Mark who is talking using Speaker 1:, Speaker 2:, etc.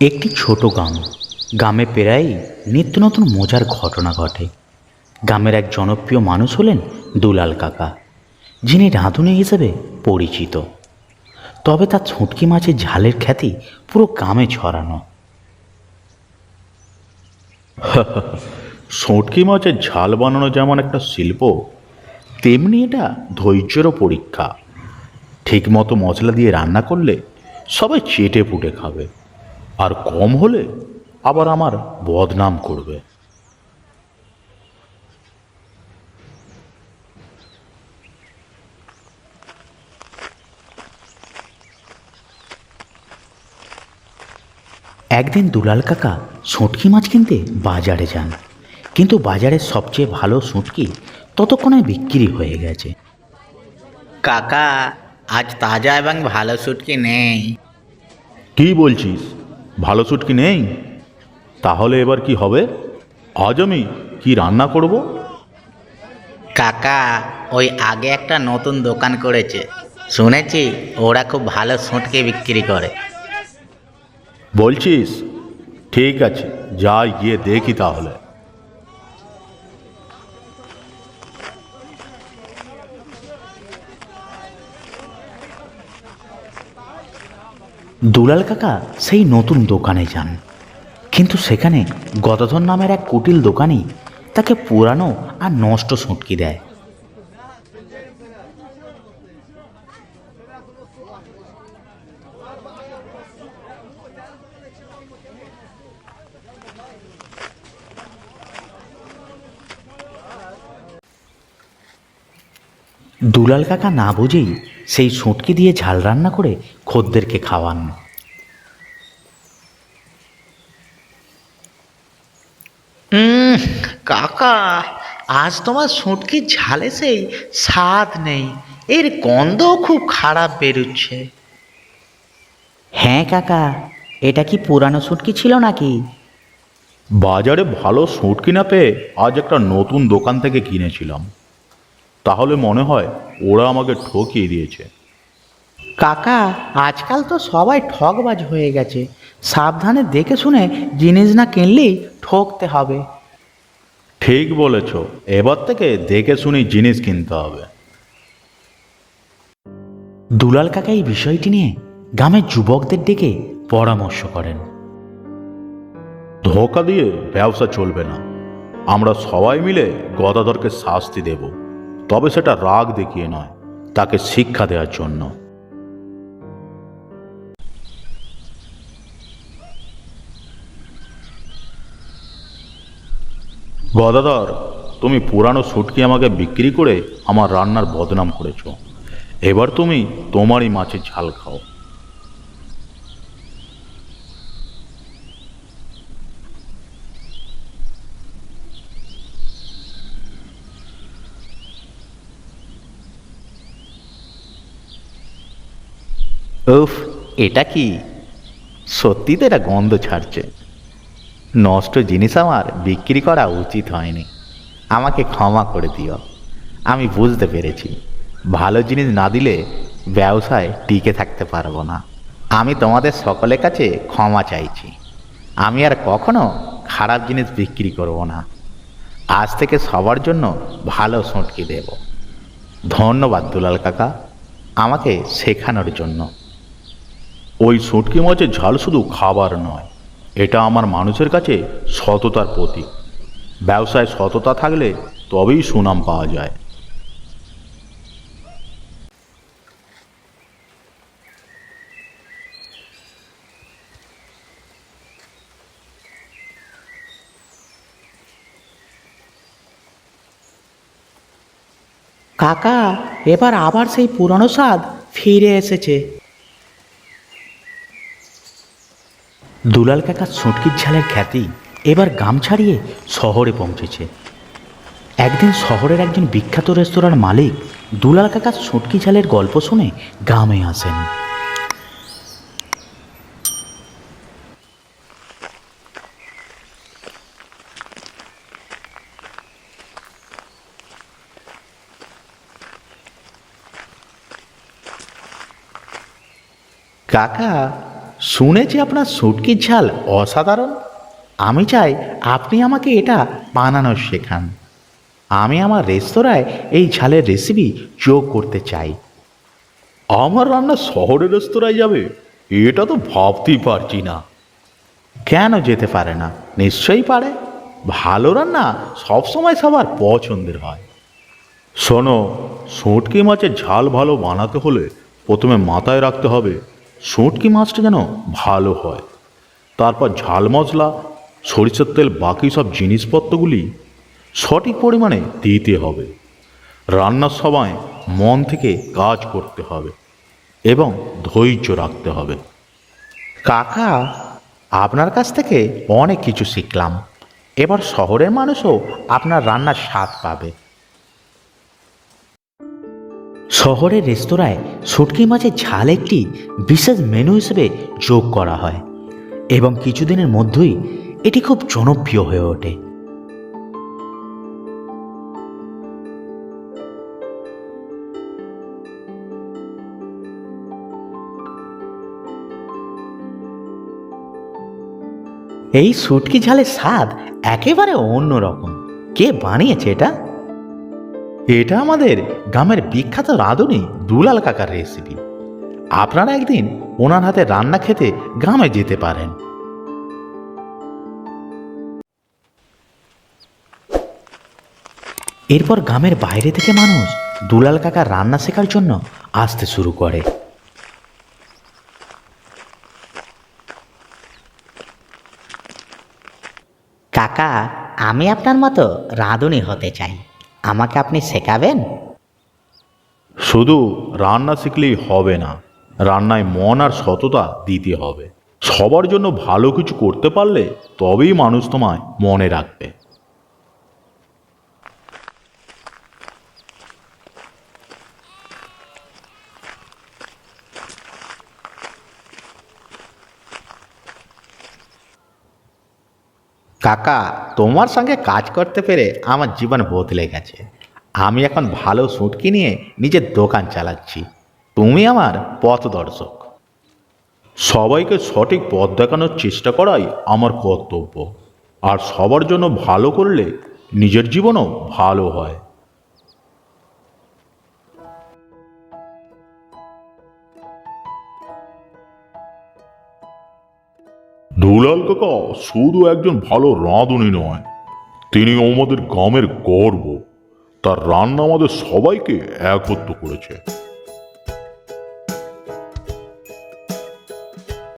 Speaker 1: একটি ছোট গ্রাম। গ্রামে প্রায়ই নিত্য নতুন মজার ঘটনা ঘটে। গ্রামের এক জনপ্রিয় মানুষ হলেন দুলাল কাকা, যিনি রাঁধুনি হিসেবে পরিচিত। তবে তার ছুটকি মাছের ঝালের খ্যাতি পুরো গ্রামে ছড়ানো।
Speaker 2: শুঁটকি মাছের ঝাল বানানো যেমন একটা শিল্প, তেমনি এটা ধৈর্যেরও পরীক্ষা। ঠিকমতো মশলা দিয়ে রান্না করলে সবাই চেটে পুটে খাবে, আর কম হলে আবার আমার বদনাম করবে।
Speaker 1: একদিন দুলাল কাকা শুঁটকি মাছ কিনতে বাজারে যান। কিন্তু বাজারের সবচেয়ে ভালো শুঁটকি ততক্ষণে বিক্রি হয়ে গেছে।
Speaker 3: কাকা আজ তাজা এবং ভালো শুটকি নেই।
Speaker 2: কি বলছিস? ভালো শুটকি নেই? তাহলে এবার কি হবে? আজ আমি কি রান্না করব?
Speaker 3: কাকা ওই আগে একটা নতুন দোকান করেছে। শুনেছি ওরা খুব ভালো শুটকি বিক্রি করে।
Speaker 2: বলছিস? ঠিক আছে যাই গিয়ে দেখি তাহলে।
Speaker 1: দুলাল কাকা সেই নতুন দোকানে যান। কিন্তু সেখানে গদাধর নামের এক কুটিল দোকানি তাকে পুরানো আর নষ্ট সুটকি দেয়। দুলাল কাকা না বুঝেই সেই শুঁটকি দিয়ে ঝাল রান্না করে খদ্দেরকে খাওয়ান।
Speaker 3: কাকা আজ তোমার শুটকির ঝালে সেই স্বাদ নেই। এর গন্ধও খুব খারাপ বেরোচ্ছে।
Speaker 1: হ্যাঁ কাকা এটা কি পুরানো শুটকি ছিল নাকি?
Speaker 2: বাজারে ভালো শুঁটকি না পেয়ে আজ একটা নতুন দোকান থেকে কিনেছিলাম। তাহলে মনে হয় ওরা আমাকে ঠকিয়ে দিয়েছে।
Speaker 1: কাকা আজকাল তো সবাই ঠকবাজ হয়ে গেছে। সাবধানে দেখে শুনে জিনিস না কিনলেই ঠকতে হবে।
Speaker 2: ঠিক বলেছ। এবার থেকে দেখে শুনি জিনিস কিনতে হবে।
Speaker 1: দুলাল কাকা এই বিষয়টি নিয়ে গ্রামের যুবকদের ডেকে পরামর্শ করেন।
Speaker 2: ধোকা দিয়ে ব্যবসা চলবে না। আমরা সবাই মিলে গদাধরকে শাস্তি দেব। তবে সেটা রাগ দেখিয়ে নয়, তাকে শিক্ষা দেওয়ার জন্য। গদাধর, তুমি পুরানো সুটকি আমাকে বিক্রি করে আমার রান্নার বদনাম করেছ। এবার তুমি তোমারই মাছের ঝাল খাও।
Speaker 1: উফ, এটা কি? সত্যি তো এটা গন্ধ ছাড়ছে। নষ্ট জিনিস আমার বিক্রি করা উচিত হয়নি। আমাকে ক্ষমা করে দিও। আমি বুঝতে পেরেছি। ভালো জিনিস না দিলে ব্যবসায় টিকে থাকতে পারব না। আমি তোমাদের সকলের কাছে ক্ষমা চাইছি। আমি আর কখনো খারাপ জিনিস বিক্রি করব না। আজ থেকে সবার জন্য ভালো সুটকি দেব। ধন্যবাদ দুলাল কাকা। আমাকে শেখানোর জন্য।
Speaker 2: ওই শুটকি মাছের ঝাল শুধু খাবার নয়, এটা আমার মানুষের কাছে সততার প্রতীক। ব্যবসায় সততা থাকলে তবেই সুনাম পাওয়া যায়।
Speaker 1: কাকা, এবার আবার সেই পুরনো স্বাদ ফিরে এসেছে। দুলাল কাকা ছুটকির ঝালের খ্যাতি এবার গাম ছাড়িয়ে শহরে পৌঁছেছে। একদিন শহরের একজন বিখ্যাত রেস্তোরাঁর মালিক দুলাল কাকার সুটকি ঝালের গল্প শুনে গ্রামে আসেন। কাকা শুনেছি আপনার শুটকির ঝাল অসাধারণ। আমি চাই আপনি আমাকে এটা বানানো শেখান। আমি আমার রেস্তোরাঁয় এই ঝালের রেসিপি যোগ করতে চাই।
Speaker 2: আমার রান্না শহরের রেস্তোরাঁয় যাবে? এটা তো ভাবতেই পারছি না।
Speaker 1: কেন যেতে পারে না? নিশ্চয়ই পারে। ভালো রান্না সবসময় সবার পছন্দের হয়।
Speaker 2: শোনো শুঁটকি মাছের ঝাল ভালো বানাতে হলে প্রথমে মাথায় রাখতে হবে শুঁটকি মাছটা যেন ভালো হয়। তারপর ঝাল মশলা, সরিষার তেল, বাকি সব জিনিসপত্রগুলি সঠিক পরিমাণে দিতে হবে। রান্নার সময় মন থেকে কাজ করতে হবে এবং ধৈর্য রাখতে হবে।
Speaker 1: কাকা, আপনার কাছ থেকে অনেক কিছু শিখলাম। এবার শহরের মানুষও আপনার রান্নার স্বাদ পাবে। শহরের রেস্তোরাঁয় শুটকি মাছের ঝাল একটি বিশেষ মেনু হিসেবে যোগ করা হয় এবং কিছুদিনের মধ্যেই এটি খুব জনপ্রিয় হয়ে ওঠে। এই শুটকি ঝালের স্বাদ একেবারে অন্যরকম। কে বানিয়েছে এটা? এটা আমাদের গ্রামের বিখ্যাত রাঁধুনি দুলাল কাকার রেসিপি আপনারা একদিন ওনার হাতে রান্না খেতে গ্রামে যেতে পারেন। এরপর গ্রামের বাইরে থেকে মানুষ দুলাল কাকার রান্না শেখার জন্য আসতে শুরু করে।
Speaker 3: কাকা, আমি আপনার মতো রাঁধুনি হতে চাই। আমাকে আপনি শেখাবেন?
Speaker 2: শুধু রান্না শিখলেই হবে না, রান্নায় মন আর সততা দিতে হবে। সবার জন্য ভালো কিছু করতে পারলে তবেই মানুষ তোমায় মনে রাখবে।
Speaker 1: কাকা, তোমার সঙ্গে কাজ করতে পেরে আমার জীবন বদলে গেছে। আমি এখন ভালো সুটকি নিয়ে নিজের দোকান চালাচ্ছি। তুমি আমার পথদর্শক
Speaker 2: সবাইকে সঠিক পথ দেখানোর চেষ্টা করাই আমার কর্তব্য। আর সবার জন্য ভালো করলে নিজের জীবনও ভালো হয়। দুলাল কাকা শুধু একজন ভালো রাঁধুনি নয় তিনি আমাদের গ্রামের গর্ব। তার রান্না আমাদের সবাইকে একত্র করেছে।